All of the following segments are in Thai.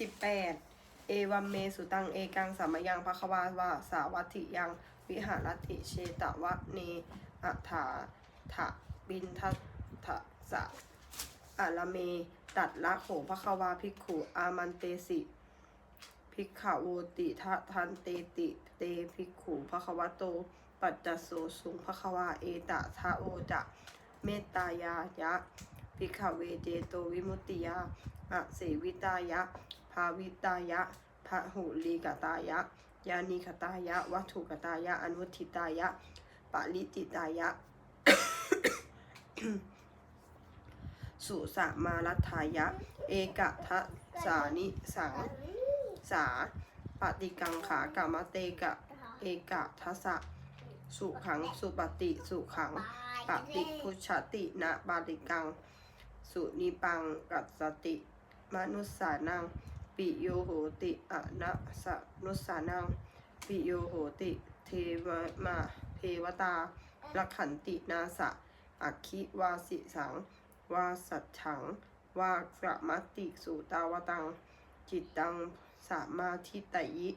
สิบแปดเอวัมเมสุตังเอกังสัมยังภควาวาสาวัติยังวิหารติเชตวะเนอัฏฐาถะบินทัทะสะอะลเม ตัดละโขภควาภิกขุอามันเตสิภิกขโวติทะทันเตติเตภิกขุภควโต ปัจจโสสุงภควาเอตะทะโอจะเมตตายายะ ภิกขเวเจโตวิมุตติยาอะเสวิตายะ ภาวิตายะพะหุลีกตายะ ยานิคตายะ วัตถุกตายะ อนุทิตายะ ปาลิจิตายะ สุสะมารัฐายะ เอกะทะสานิสังสาปฏิกังขากามเตกะ เอกะทะสะสุขัง สุปฏิ สุขังปฏิพุชตินะปาติกัง สุนิปังกัสสติ มนุสสานัง ปิโยโหติอะนะสะนุสสานัง ปิโยโหติ เทวมาเทวตาลักขันตินาสะอัคิวาสิสัง วาสัจฉัง วาสะมติสุตาวตัง จิตตังสามาทิตยิ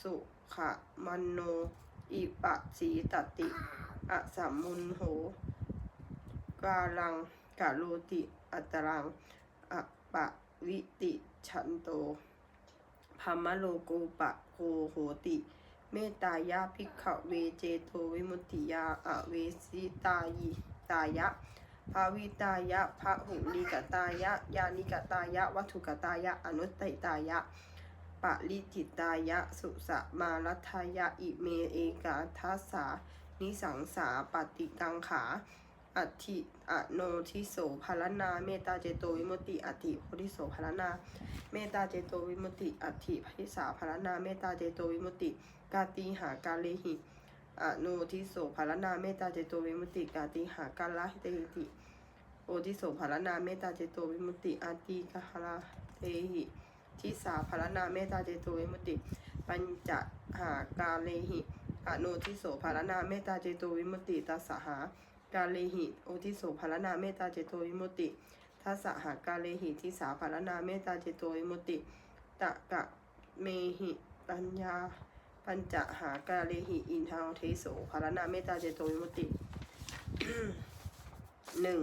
สุขะมันโน อิปะสีตติอะสัมมุนโหกาลัง กาโลติอัตรังอะปะวิติชันโตพามะโลโกปะโคโหติ เมตตายาภิกขเวเจโตวิมุตติยาอะเวสิตายิตายะภาวิตายะพระหุลิกตายะ ยานิกตายะ วัตถุกตายะ อนุตติตายะปะลิจิตายะ สุสะมารัทายะ อิเมเอกาทัสสานิสังสาปฏิกังขา อัติอโนทิโสภารนาเมตตาเจโตวิมุติอัติโพธิโสภารนาเมตตาเจโตวิมุตติอัตถิพิสาภารนาเมตตาเจโตวิมุติ กาติหากาเลหิอโนทิโสภารนาเมตตาเจโตวิมุติ กาติหากาลาเตหิโอทิโสภารนาเมตตาเจโตวิมุติอาติกาหาเตหิทิสาภารนาเมตตาเจโตวิมุติ ปัญจหากาเลหิอโนทิโสภารนาเมตตาเจโตวิมุติตัสสหา กาเลหิโอทิโสภารนาเมตตาเจโตวิมุตติทัสสะหากาเลหิทิสาภารนาเมตตาเจโตวิมุตติตะกะเมหิปัญญาปัญจหากาเลหิอินทาวเทโสภารนาเมตตาเจโตวิมุตติหนึ่ง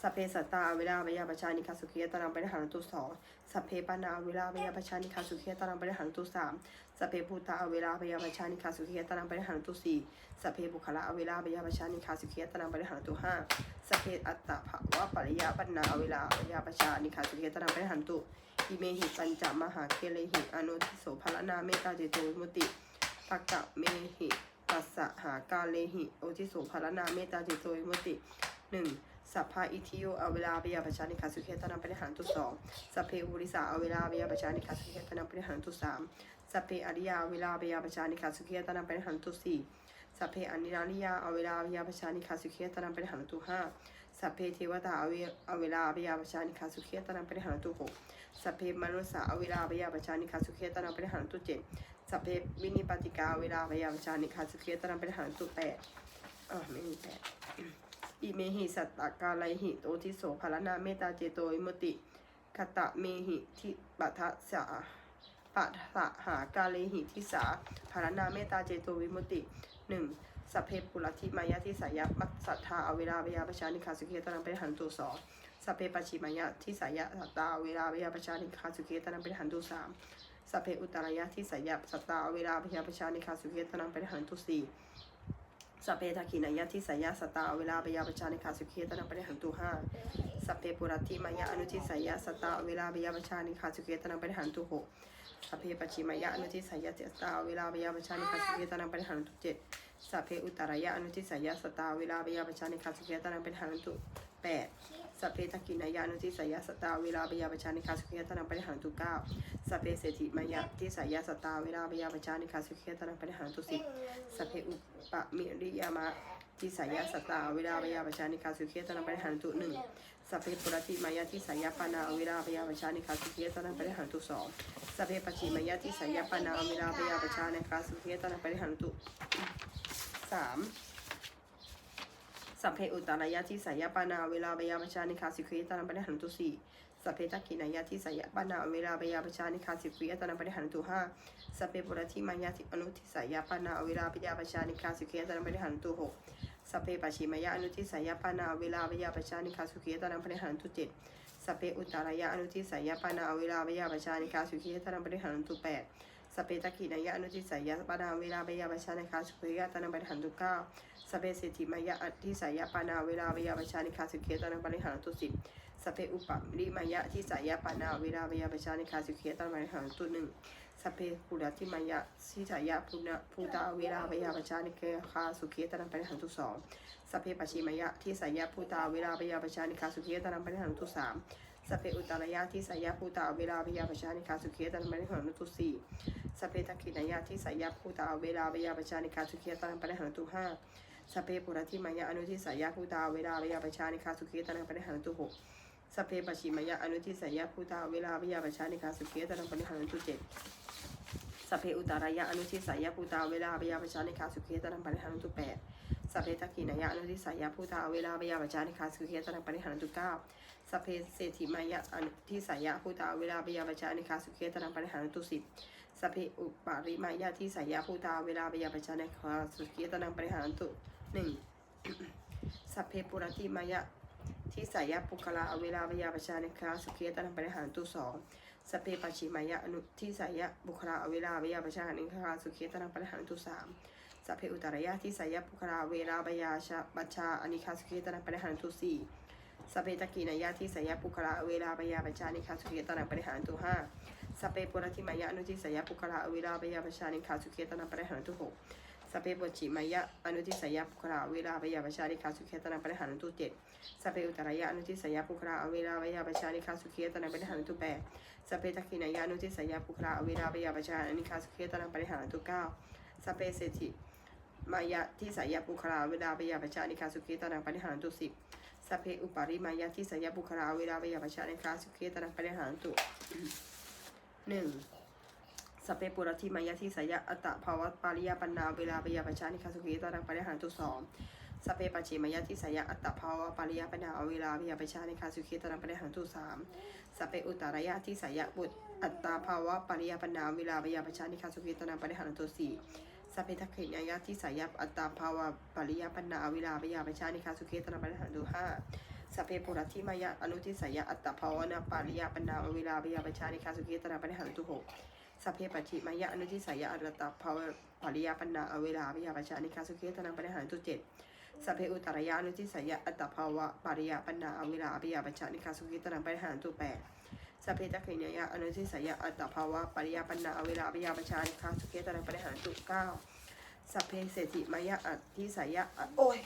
สเพสตาเวลาเวยาปชานิคาสุขียตานังปรหารตุสอง สัพเพปานาเวลาเวยาปชานิคาสุขียตานังปริหารตุสามสัพเพภูตาเวลาเวยาปชานิคาสุขียตานังปริหารตุสี่สัพเพบุคละเวลาเวยาปชานิคาสุขียตานังปริหารตุห้าสัพเพอัตตะภวะปริยาปันนาเวลาเวยาปชานิคาสุขียตานังปริหารตุอิเมหิปัญจมหาเคเลหิอนุทิโสภารนาเมตตาเจโตมุตติตะกะเมหิตัสสะหากาเลหิโอทิโสภารนาเมตตาเจโตมุติหนึ่ง สัพพะอิทิโยอเวลาเบียปชานิคาสุเขตนังปริหารตุสองสัพเพอุริสาอเวลาเบียปชานิคาสุเขตนังปริหารตุสามสัพเพอริยาเวลาเบียปชานิคาสุเขตนังปริหารตุสี่สัพเพอนิราริยาอเวลาเบียปชานิคาสุเขตนังปริหารตุห้าสัพเพเทวตาอเวอเวลาเบียปชานิคาสุเขตนังปริหารตุหกสัพเพมนุสสาอเวลาเบียปชานิคาสุเขตนังปริหารตุเจ็ดสัพเพวินิปติกาเวลาเบียปชานิคาสุเขตนังปริหารตุแปดอ่าไม่มีแปด อิเมหิสัตตกาไลหิโตทิโสภารนาเมตตาเจโตวิมุตติคตะเมหิทิปัทสะปัทสะหากาเลหิทิสาภารนาเมตตาเจโตวิมุติหนึ่งสัพเพปุรธิมายะทิสายะมัสัทธาอเวลาเวยาปชานิคาสุเกตนังเป็นหันตุสองสัพเพปชิมายะทิสายะสัตตาเวลาเวยาปชานิคาสุเกตนังเป็นหันตุสามสัพเพอุตรายะทิสายะสัตตาเวลาเวยาปชานิคาสุเกตนังเป็นหันตุสี่ สัพเพทักขินายะทิสายะสตาเวลาปยาปชานิคาสุขีตนะปะเนหันตุห้าสัพเพปุรัติมายะอนุทิสายะสตาเวลาปยาปชานิคาสุขีตนะปะเนหันตุหกสัพเพปชิมายะอนุทิสายะสตาเวลาปยาปชานิคาสุขีตนะปะเนหันตุเจ็ดสัพเพอุตรายะอนุทิสายะสตาเวลาปยาปชานิคาสุขีตนะปะเนหันตุแปด สัพเพทกินายะอนุทิสายะสตาเวลาปยาปชานิคาสุขีตนังปริหันตุเก้าสัพเพเศรษฐิมายะทิสายะสตาเวลาปยาปชานิคาสุขีตนังปริหันตุสิสัพเพอุปมิริยามะทิสายะสตาเวลาปยาปชานิคาสุเคียตนังปริหันตุหนึ่งสัพเพปุรติมายะทิสายะปานาเวลาปยาปชานิคาสุเคียตนังปริหันตุสองสัพเพปชิมายะทิสายะปานาเวลาปยาปชานิคาสุเคียตนังปริหันตุสาม สัพเพอุตตรายะทิสายปานาเวลาปยาปชานิคาสุเคียตนังปริหันตุสี่สัพเพทักขินายาทิสายปานาเวลาเบยาปชานิคาสิกุยตนาปริหารตุห้าสัพเพปุรติมายาทิอนุทิสายปานาเวลาเบยาปชานิคาสิกุยตนาปริหารตุหกสัพเพปัชิมายะอนุทิสายปานาเวลาเบยาปชานิคาสุขียตนาปริหารตุเจ็ดสัพเพอุตตารายะอนุทิสายปานาเวลาเบยาปชานิคาสุขียตนาปริหารตุแปดสัพเพทักขินายะอนุทิสายปานาเวลาเบยาปชานิคาสุขียตนาปริหารตุเก้า เพเศรษฐิมายะอทิสายปานาเวลาเบยาปชานิคาสุขียตนาปริหารตุสิบสเพอุปะริมายะที่สายปานาเวลาวยาปชานิคาสุขียตันมริหังตุหนึ่งสเพปุระที่มายะที่สายะพุนะภูตาเวลาวยาปชานิคาสุขียตันมริหังตุสองสเพปชิมายะที่สายภูตาเวลาวยาปชานิคาสุขียตันมริหังตุสามสเพอุตตรายะที่สายภูตาเวลาเวยาปชานิคาสุขียตันมริหังตุสี่สเพทักขินายะที่สายภูตาเวลาเวยาปชานิคาสุขียตันมริหังตุห้า สเพปุระที่มายะอนุทิสายะภูตาเวลาเวยาปชานิคาสุขียตันมริหังตุหกสเพปชิมายะอนุทิสยะพุทาเวลาวิยาปชานิคาสุเกตรังปริหารันตุเจ็ดสเพอุตารายะอนุทิสยะพุทาเวลาวิยาปชานิคาสุเกตรังปริหารันตุแปดสเพทักขินายะอนุทิสยะพุทาเวลาวิยาปชานิคาสุเกตรังปริหารันตุเก้าสเพเศรษฐิมายะอนุทิสยะพุทาเวลาวิยาปชานิคาสุเกตรังปริหารันตุสิบ สเพอุปาริมายะที่สายะพุทธาเวลาวิยาปชานิคาสุเกตรังปริหารันตุหนึ่งสัพเพปุรติมายะที่สายะปุคละเวลาวิยาปชานิคาสุขียตันบริหารตุสองสพเพปชิมายะอนุที่สายะบุคลาเวลาวิยาปชานิคาสุขียตันบริหารตุสามสพเพอุตรายะที่สายะปุคลาเวลาวิยาชาบัชชาอนิคาสุขียตันบริหารตุสี่สเพตะกีนายะที่สายะปุคลาเวลาวิยาปชานิคาสุขียตันบริหารตุห้า สเพปุรติมายะอนุที่สยะปุคลาเวลาวิยาปชานิคาสุขียตันบริหารตุหกสเพปชิมายะอนุที่สยะปุคลาเวลาวิยาปชานิคาสุขียตันบริหารตุเจ็ดสเพอุตรายะอนุทิสยาปุคราอเวลาวยาปชานิคาสุขียตนาปริหารตุแปดสเพทักขินายะอนุทิสยาปุคราอเวลาวยาปชานิคาสุขียตนาปริหารตุเก้าสเพเศรษฐิมายะที่สยาปุคราเวลาวยาปชานิคาสุขียตนาปริหารตุสิบสเพอุปาริมายะที่สยาปุคราเวลาวยาปชานิคาสุขียตนาปริหารตุ หนึ่งสเพปุรติมายะที่สยะอัตตภาวะปาริยปันนาเวลาวยาปชานิคาสุขียตนาปริหารตุสองสเพปัจฉิมายาทิสยะอัตตภาวะปริยปนาเวลาวิยาปชาในคาสุขีตรังปริหันตุสามสเพอุตตารยะทิสยะบุตรอัตตาภาวะปริยปนาเวลาวิยาปชาในคาสุขีตรังปริหันตุสี่สพเพทักขินายะทิสยะอัตตาภาวะปริยปนาเวลาวิยาปชาในคาสุขีตรังปริหันตุห้า สพเพปุรัติมายะอนุทิสยะอัตตาภาวนาปาริยปนาเวลาวิยาปชาในคาสุขีตรังปริหันตุหกสพเพปัจฉิมยะอนุทิสายะอรตตภาวะปริยปันนาอเวลาวิยาปชานิคาสุเกตนังปริหารตุเจ็ดสพเพอุตรายะอนุทิสายะอัตตภาวะปาริยปันนาอเวลาวิยาปชานิคาสุเกตนังปริหารตุแปดสพเพตักขินยะอนุทิสายะอัตตภาวะปริยปันนาอเวลาวิยาปชานิคาสุเกตนังปริหารตุเก้าสพเพเศรษฐิมายะอัตทิสายะโอ้ย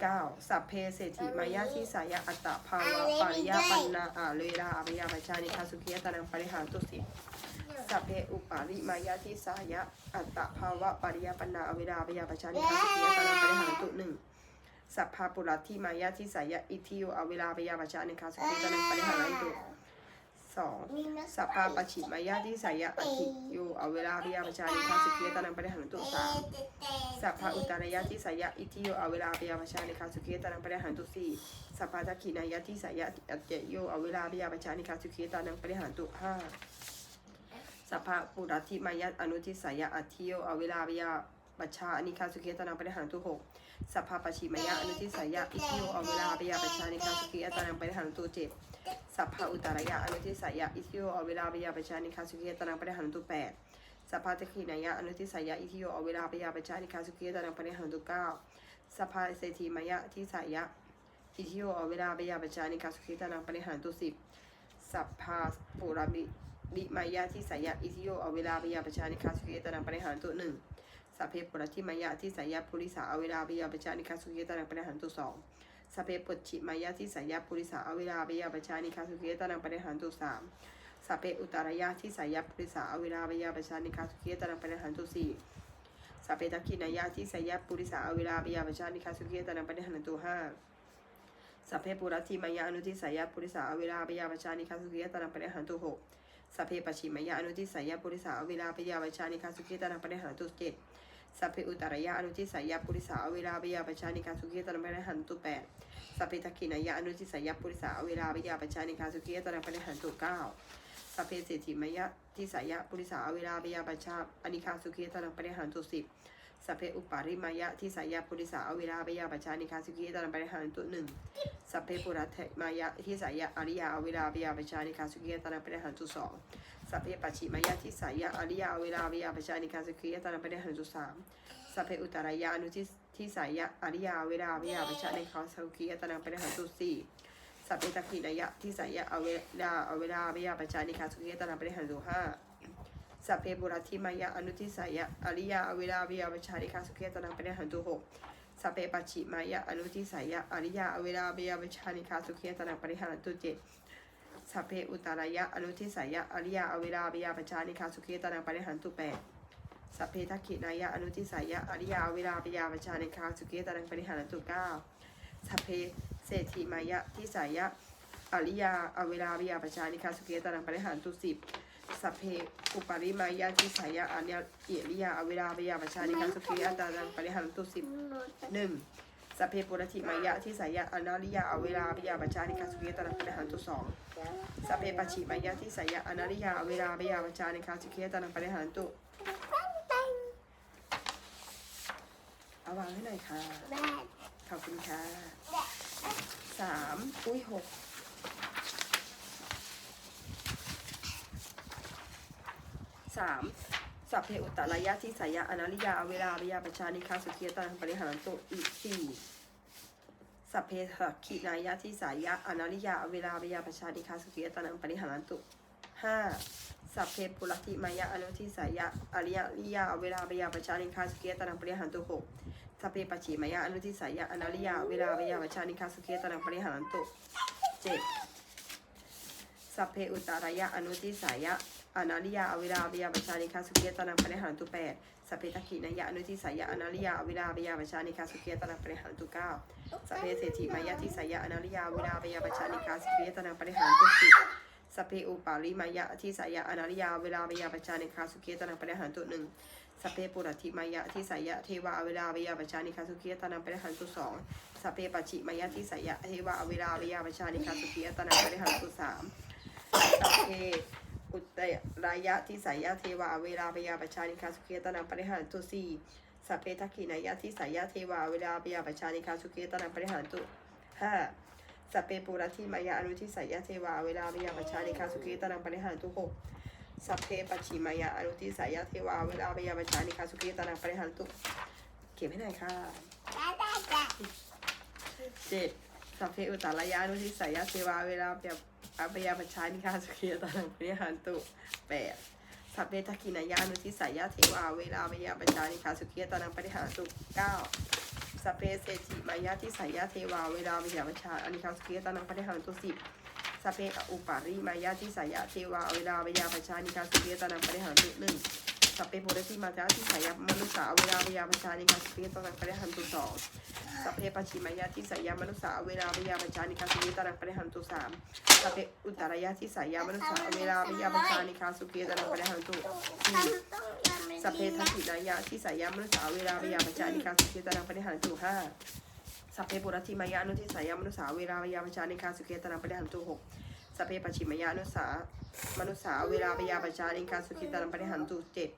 เก้าสัพเพเศรษฐิมายาที่สายะอัตตภาวะปริยปันนาอาเวราอเวยาปัญชานิคาสุขียตานังปริหารตุสิสัพเพอุปาริมายาที่สายะอัตตภาวะปริยปันนาอเวราอเวยาปัญชานิคาสุขียตานังปริหารตุหนึ่งสัพพาปุรัตที่มายาที่สายะอิทิโยอเวราอเวยาปัญชานิคาสุขียตานังปริหารตุ สองสัพพาปชิมายาที่สายะอธิโยอเวลาอเวยาปชานิคาสุขียตานังปริหารตุสามสัพพะอุตารยะที่สายะอิทิโยอเวลาเปียปชานิคาสุขีตานังปริหารตุสีสัพพะทักขินายะที่สายะอัจเจโยอเวลาเปียปชานิคาสุขีตานังปริหารตุห้าสัพพะปุรัติมายะอนุทิสายะอัทิโยอเวลาเปียปชานิคาสุขีตานังปริหารตุหกสัพพะปชิมายะอนุทิสายะอิทิโยอเวลาเปียปชานิคาสุขีตานังปริหารตุเจ็ด สัพพอุตารยะอนุทิสายะอิทิโยอเวลาเปียปชานิคาสุขีตานังปริหารตุแปดสัพพะตะขีนายะอนุทิสายะอิทิโยอเวลาปยาปชานิคาสุขีตานังปริหันตุเก้าสัพพะเศรษฐีมายะที่สายะอิทิโยอเวลาปยาปชานิคาสุขีตานังปริหันตุสิบสัพพะปุรามิบิมายะที่สายะอิทิโยอเวลาปยาปชานิคาสุขีตานังปริหันตุหนึ่งสัพเพปุรติมายะที่สายะปุริสาอเวลาปยาปชานิคาสุขีตานังปริหันตุสอง สัพเพปุจิมายะที่สายะปุริสาอเวลาปยาปชานิคาสุขีตานังปริหันตุสามสัพเพอุตารยะที่สายะปุริสาอเวลาวยาปชานิคาสุขียตนังปริหันตุสี่สัพเพทักขินายะที่สายะปุริสาอเวลาวยาปชานิคาสุขียตนังปริหันตุห้าสัพเพปุรัติมายะอนุทิสายะปุริสาอเวลาวยาปชานิคาสุขียตนังปริหันตุหกสัพเพปชิมายะอนุทิสายะปุริสาอเวลาวยาปชานิคาสุขียตนังปริหันตุเจ็ด สัพเพอุตตรยะอนุทิสายะปุริสาเวลาเบียปชานิกาสุขีตระปริหันตุแปดสัพเพทักขินายะอนุทิสายะปุริสาเวลาเบียปชานิกาสุขีตระปริหันตุเก้าสัพเพเศรษฐิมยะทิสายะปุริสาเวลาเบียปชาอนิคาสุขีตระปริหันตุสิบสัพเพอุปาริมายะทิสายะปุริสาเวลาเบียปชานิคาสุขีตระปริหันตุหนึ่งสัพเพปุรัตมายะทิสายะอริยาเวลาเบียปชานิคาสุขีตระปริหันตุสอง สัพเพปัจฉิมายะทิสายะอริยาเวลาวิยาปชานิการสกิยตานัปเดหันตุสามสัพเพอุตตรายะอนุทิทิสายะอริยาเวลาวิยาปชานิการสกิยตานัปเดหันตุสี่สัพเพตักขินายะทิสายะอเวลาอเวลาวิยาปชานิการสกิยตานัปเดหันตุห้าสัพเพบุรัติมายะอนุทิสายะอริยาเวลาวิยาปชานิการสกิยตานัปเดหันตุหกสัพเพปัจฉิมายะอนุทิสายะอริยาเวลาวิยาปชานิการสกิยตานัปเดหันตุเจ็ด สัพเพอุตตรายะอนุทิสายะอริยาอเวลาเบียปชานิคาสุขีตานังปริหันตุแปดสัพเพทักขินายะอนุทิสายะอริยาอเวลาเบียปชานิคาสุขีตานังปริหันตุเก้าสัพเพเศรษฐิมายะทิสายะอริยาอเวลาเบียปชานิคาสุขีตานังปริหันตุสิบสัพเพอุปาริมายะทิสายะอริยาเอริยาอเวลาเบียปชานิคาสุขีตานังปริหันตุสิบหนึ่ง สัพเพปุรติมายะที่สายะอนาริยาอเวลาปิยาปัจจานิคาสุเกตระปะหันตุสองสัพเพปัจฉิมายะที่สายะอนาริยาอเวลาปิยาปัจจานิคาสุเกตระปะหันตุเอาวางให้หน่อยค่ะขอบคุณค่ะสามอุ้ยหกสาม สัพเพอุตตรายะที่สายะอนาริยาเวลาปิยาปัจจานิคาสุเกตระปะหันตุอีกสี่สัพเพสักขีนายะที่สายะอนาริยาเวลาเบียประชาดิคาสุขียตังปริหารันตุห้าสัพเพปุรติมายะอนุทิสายะอริยริยาเวลาเบียประชาดิคาสุขียตังปริหารันตุหกสัพเพปัจฉิมายะอนุทิสายะอนาริยาเวลาเบียประชาดิคาสุขียตังปริหารันตุเจ็ดสัพเพอุตตรายะอนุทิสายะ อนาริยาเวลาบียประชาดิคาสุขียตานังปริหารันตุแปดสเพทักขินายะอนุทิสายะอนาริยาเวลาบียประชาดิคาสุขียตานังปริหารันตุเก้าสเพเศรษฐีมายาทิสายะอนาริยาเวลาปยาปชานิกาสิเปยตนังปริหารตุสิสเพอุปาลิมายะทิสายะอนาริยาเวลาปยาปชานิกาสุเกตนังปริหารตุหนึ่งสเพปุรติมายะทิสายะเทวาเวลาปยาปชานิกาสุเกตนังปริหารตุสองสเพปัจฉิมายะทิสายะเทวาเวลาปยาปชานิกาสุเกตนังปริหารตุสามสัพ พอุตตรายะทิสายะเทวาเวลาปยาปชานิกาสุเกตนังปริหารตุสี่สัพเพทักขินายะที่สายะเทวาเวลาปยาปชานิคาสุเกตนังปริหารตุห้าสัพเพปุรติมายะอนุทิสายะเทวาเวลาปยาปชานิคาสุเกตนังปริหารตุหกสัพเพปัจฉิมายะอนุทิสายะเทวาเวลาปยาปชานิคาสุเกตนังปริหารตุเก็บให้หน่อยค่ะเจ็ดสัพเพอุตตรายะอนุทิสายะเทวาเวลาปยา ปยาปชานิคาสุเกตนังปริหารตุแปดสัพเพทกินายานุทิสายาเทวาเวลาเวยาปัญจานิคาสุขียตานังปริหารตุเก้าสัพเพเศรษฐิมายาทิสายาเทวาเวลาเวยาปัญชานิคาสุขียตานังปริหารตุสิบสัพเพอุปาริมายาทิสายาเทวาเวลาเวยาปัญชานิคาสุขียตานังปริหารตุหนึ่ง สัพเพปุรติมาจาทิสายามนุษสาเวลาเวยาปัญจานิคาสุขีตานังปริหารสุสองสัพเพปัจฉิมายาทิสายามนุษสาเวลาเวยาปัญจานิคาสุขีตานังปริหารสุสามสัพเพอุตตรายะที่สายามนุษย์สาเวลาวิยาปัญชานิคาสุเกตนังปะหันตุสี่สัพเพทักขินายะที่สายามนุษย์สาเวลาวิยาปัญชานิคาสุเกตนังปะหันตุห้าสัพเพปุรติมายะอนุทิสายามนุษย์สาเวลาวิยาปัญชานิคาสุเกตนังปะหันตุหก สเพปัจฉิมายะอนุสามนุษย์สาเวลาวิยาปชานิคาสุเกตานังปะหันตุเจ็ด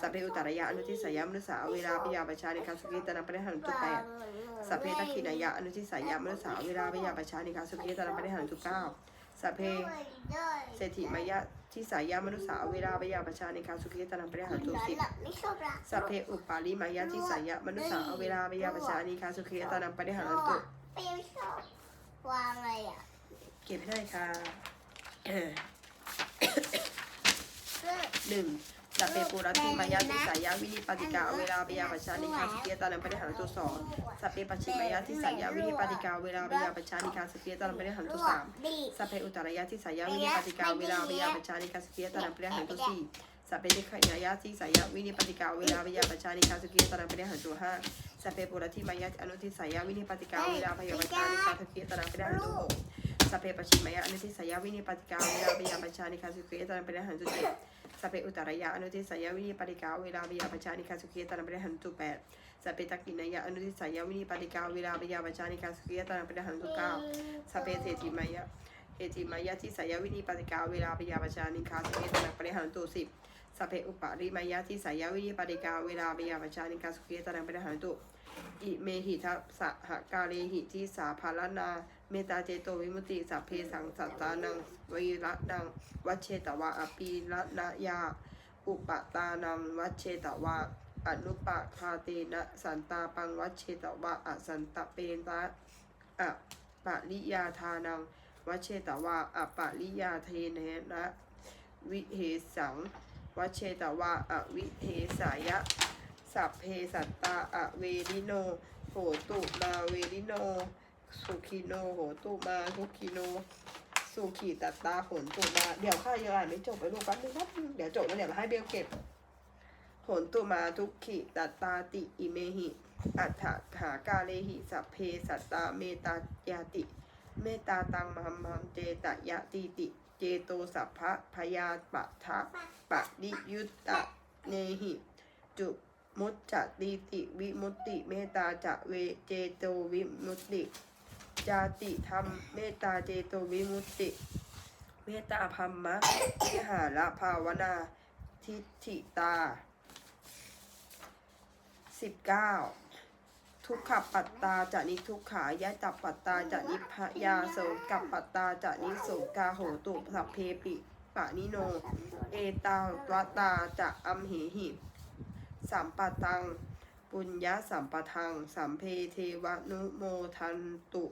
สเพอุตตรายะอนุทิสายามนุษย์สาเวลาวิยาปชานิคาสุเกตานังปะหันตุแปดสเพทักขินายะอนุทิสายามนุษสาเวลาวิยาปชานิคาสุขีตานังปริหารทุเก้าสเพเศรษฐิมายะที่สายามนุษสาเวลาวิยาปชานิคาสุขีตานังปริหารทุสิบสเพอุปาลิมายะที่สายามนุษสาเวลาวิยาปชานิคาสุขีตานังปริหารตุวางอะไรอะ เก็บให้ได้ค่ะเสื้อหนึ่งสัพเพปุรติมายะที่สายาวินิปติกาเวลาวิยาปชานิคาสุขีตานังปริหารตุสองสัพเพปัจฉิมายะที่สายาวินิปติกาเวลาวิยาปชานิคาสุขีตานังปริหารตุสามดีสัพเพอุตตรายะที่สายาวินิปติกาเวลาวิยาปชานิคาสุขียตานังปริหันตุสี่สัพเพทิขยายะที่สายาวินิปติกาเวลาวิยาปชานิคาสุขียตานังปริหันตุห้าสัพเพปุรติมายะอนุทิสายาวินิปติกาเวลาวิยาปชานิคาสุขียตานังปริหันตุหก สเพปชิมยะอนุทิสายาวินิปติกาเวลาวิยาปชานิคาสุขีตานังปริหันตุเจ็ดสเพอุตรายะอนุทิสายวินิปฏิกาเวลาวิยาปชานิคาสุขีตานังปริหันตุแปดสเพตักินยะอนุทิสายวินิปฏิกาเวลาวิยาปชานิคาสุขีตานังปริหันตุเก้าสเพเศรษฐิมยะเอจิมยะที่สายวินิปฏิกาเวลาวิยาปชานิคาสุขีตานังปริหันตุสิบ สพเพอุปาริมายะที่สายวินิปฏิกาเวลาวิยาปชานิคาสุขีตานังปริหันตุอิเมหิทัสหกาเลหิทิสาภารนาเมตาเจโตวิมุติสัพเพสังสัตตานังวีระนังวัชเชตวะอปีระนายา อุปตานังวัชเชตวะอนุปะคาเตนะสันตาปังวัชเชตวะอสันตะเปนตะอะปะริยาทานังวัชเชตวะอปะริยาเทนะวิเหสัง วัชเชตวะอวิเหสายะ สัพเพสัตตาอเวริโน โหตุมาเวริโน สุขีโน โหตุมาทุกิโน สุขีตัตตาโหตุมา เดี๋ยวข้ายังอ่านไม่จบไปลูกแป๊บนึงครับเดี๋ยวจบแล้วเดี๋ยวมาให้เบลเก็บโหตุมาทุกขิตัตตาติอิเมหิอัฏฐหากาเลหิสัพเพสัตตาเมตายาติ เมตตาตังมัมมังเจตยะติติ เจโตสัพพะพยาปะทะปะริยุตตะเนหิจุมุตจติติวิมุตติเมตตาจะเวเจโตวิมุตติ จาติธรรมเมตตาเจโตวิมุตติ เมตตาพัมมะวิหารภาวนาทิฏฐิตาสิบเก้า ทุกขปัตตาจะนิทุกขายะจับปัตตาจะนิพยาโสกับปัตตาจะนิโสกาโหตุสัพเพปิปะนิโน เอตาวตาจะอัมเหหิสัมปะตัง ปุญญาสัมปทัง สัมเพเทวนุโมทันตุ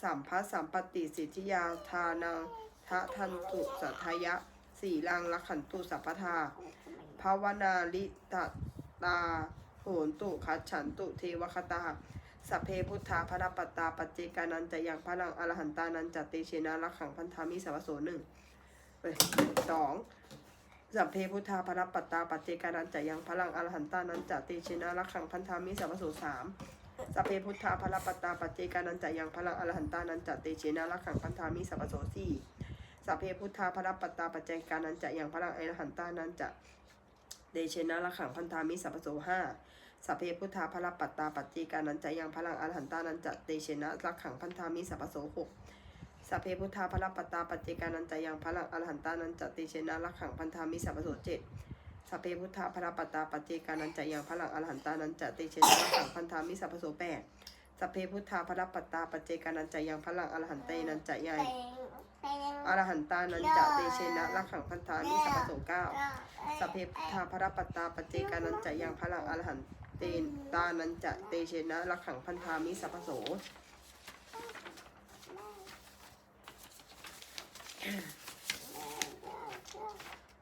สัมภสัมปติสิทธิยาทานังทะทันตุสัทยะสีลังลักขันตุสัพพทาภาวนาลิตตา โหนตุคัจฉันตุเทวคตาสัพเพพุทธาพระปัตตาปัจเจกานันจะยังพลังอรหันตานันจัตเตเชนะลักขังพันธามิสวโสหนึ่งสองสัพเพพุทธาภรปัตตาปัจเจกานันจะยังพลังอรหันตานันจะเตชินะรักขังพันธามิสัพพโสสามสัพเพพุทธาภรปัตตาปัจเจกานันจะยังพลังอรหันตานันจะเตชินะรักขังพันธามิสัพพโสสี่สัพเพพุทธาภรปัตตาปัจเจกานันจะยังพลังอรหันตานันจะเตชินะรักขังพันธามิสัพพโสห้า สัพเพพุทธาภรปัตตาปัจเจกานันจะยังพลังอรหันตานันจะเตชนะรักขังพันธามิสัพพโสหกสัพเพพุทธาพระปัตตาปัจเจกานันจะยังพลังอรหันตานันจะติเชนะลักขังพันธามิสัพพโสเจ็ดสัพเพพุทธาพระปัตตาปัจเจกานันจะยังพลังอรหันตานันจะติเชนะลักขังพันธามิสัพพโสแปดสัพเพพุทธาพระปัตตาปัจเจกานันจะยังพลังอรหันเตนันจะยังอรหันตานันจะติเชนะลักขังพันธามิสัพพโสเก้าสัพเพพุทธาพระปัตตาปัจเจกานันจะยังพลังอรหัน เตนตานันจะเตเชนะลักขังพันธามิสัพโส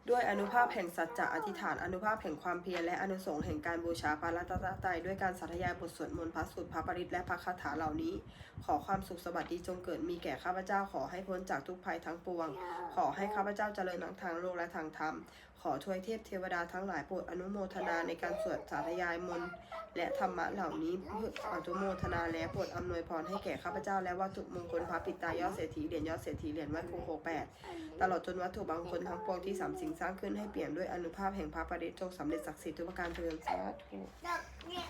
ด้วยอนุภาพแห่งสัจจะอธิษฐานอนุภาพแห่งความเพียรและอนุสงส์แห่งการบูชาพระรัตนตรัยด้วยการสาธยายบทสวดมนต์พระสูตรพระปริตและพระคาถาเหล่านี้ ขอความสุขสวัสดีจงเกิดมีแก่ข้าพเจ้าขอให้พ้นจากทุกภัยทั้งปวง ขอให้ข้าพเจ้าเจริญทั้งทางโลกและทางธรรม ขอทวยเทพเทวดาทั้งหลายโปรดอนุโมทนาในการสวดสาธยายมนต์และธรรมะเหล่านี้เพื่ออนุโมทนาและโปรดอำนวยพรให้แก่ข้าพเจ้าและวัตถุมงคลพระปิตายอดเศรษฐีเหรียญยอดเศรษฐีเหรียญวัดครูโคแปดตลอดจนวัตถุบางคนทั้งปวงที่สามสิ่งสร้างขึ้นให้เปลี่ยนด้วยอนุภาพแห่งพระประเดชจงสำเร็จศักดิ์สิทธิ์ทุกประการเทินสาธุดอกเนี่ย